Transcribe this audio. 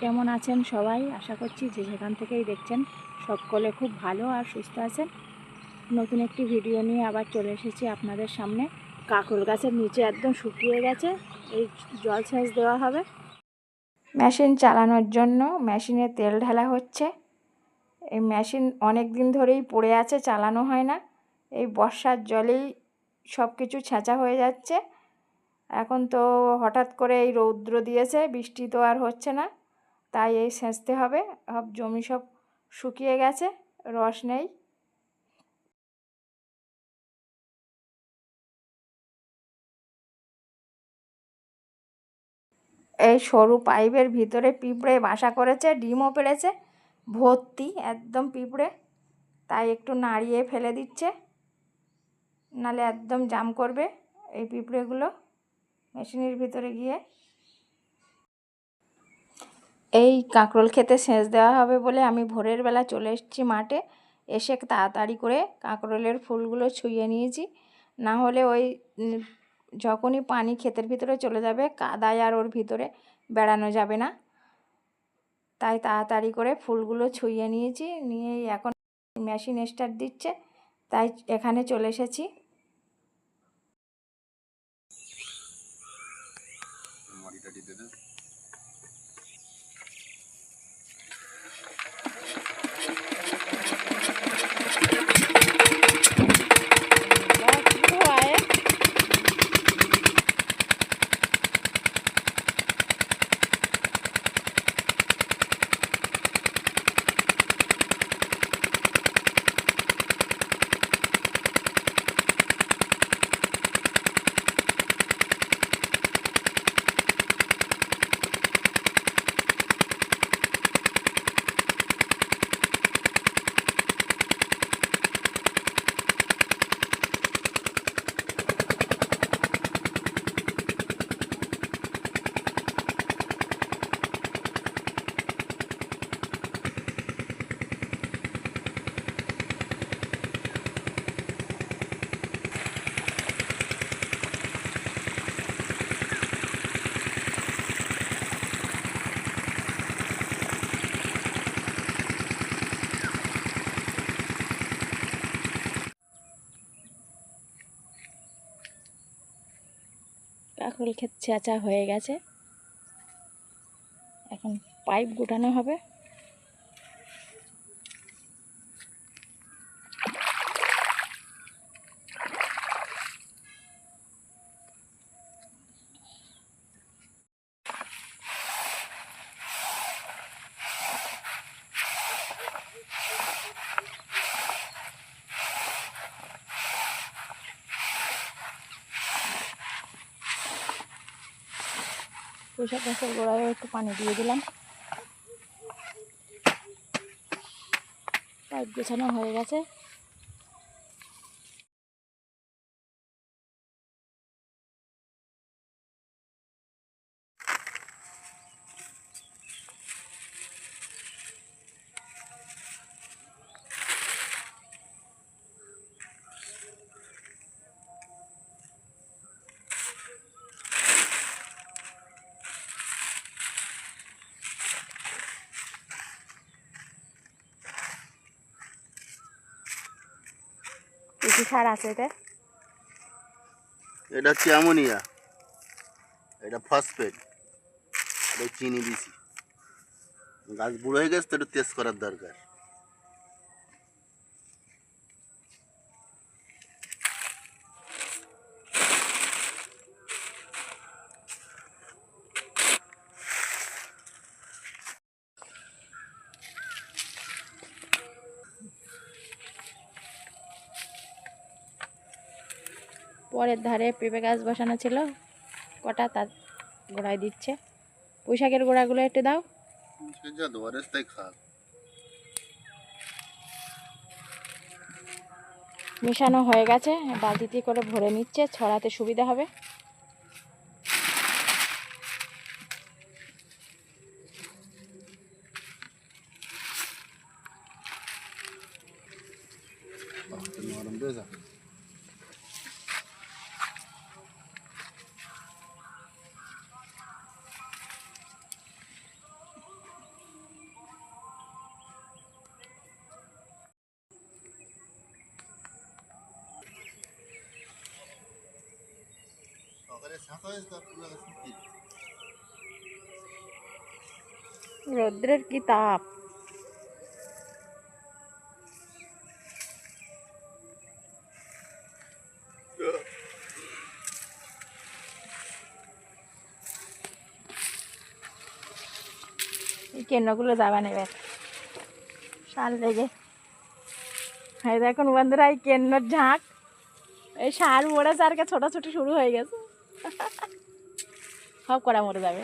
কেমন আছেন সবাই? আশা করছি যে সেখান থেকেই দেখছেন সকলে খুব ভালো আর সুস্থ আছেন। নতুন একটি ভিডিও নিয়ে আবার চলে এসেছি আপনাদের সামনে। কাকরোল গাছের নিচে একদম শুকিয়ে গেছে, এই জল সেচ দেওয়া হবে। মেশিন চালানোর জন্য মেশিনে তেল ঢালা হচ্ছে। এই মেশিন অনেক দিন ধরেই পড়ে আছে, চালানো হয় না। এই বর্ষার জলেই সব কিছু ছেঁচা হয়ে যাচ্ছে। এখন তো হঠাৎ করে এই রৌদ্র দিয়েছে, বৃষ্টি তো আর হচ্ছে না। তাই এই সেঁচতে হবে। সব জমি সব শুকিয়ে গেছে, রস নেই। এই সরু পাইপের ভিতরে পিঁপড়ে বাসা করেছে, ডিমও পেড়েছে, ভর্তি একদম পিঁপড়ে। তাই একটু নাড়িয়ে ফেলে দিচ্ছে, নালে একদম জাম করবে এই পিঁপড়েগুলো। মেশিনের ভিতরে গিয়ে এই কাঁকরোল খেতে সেচ দেওয়া হবে বলে আমি ভোরের বেলা চলে এসেছি মাঠে। এসে তাড়াতাড়ি করে কাঁকরোলের ফুলগুলো ছুঁয়ে নিয়েছি। না হলে ওই যখনই পানি ক্ষেতের ভিতরে চলে যাবে, কাদায় আর ওর ভিতরে বেড়ানো যাবে না। তাই তাড়াতাড়ি করে ফুলগুলো ছুঁয়ে নিয়েছি। নিয়ে এখন মেশিন স্টার্ট দিচ্ছে। তাই এখানে চলে এসেছি। কাঁকরোল ক্ষেত চেঁচা হয়ে গেছে। এখন পাইপ গোটানো হবে। পুঁইশাক গাছের গোড়ায় একটু পানি দিয়ে দিলাম। পাইপ গোছানো হয়ে গেছে। কী সার আছে এটা এটা হচ্ছে অ্যামোনিয়া। এটা ফসফেট। এটা চিনি দিছি। গাছ বুড়ো হয়ে গেছে, তো একটু তেজ করার দরকার। পরের ধারে পেঁপে গাছ বসানো ছিল। কটা তার গোড়ায় দিচ্ছে। পুঁইশাকের গোড়াগুলো একটু দাও। মেশানো হয়ে গেছে। বালতিতে করে ভরে নিচ্ছে ছড়াতে সুবিধা হবে। নরম রৌদ্রের কি তাপ? এই কেন্নগুলো যাবে নেবে। সার লেগে দেখুন বন্ধুরা, এই কেন্নর ঝাঁক। এই সার মরে চারকে ছোটাছুটি শুরু হয়ে গেছে। সব করা মরে যাবে।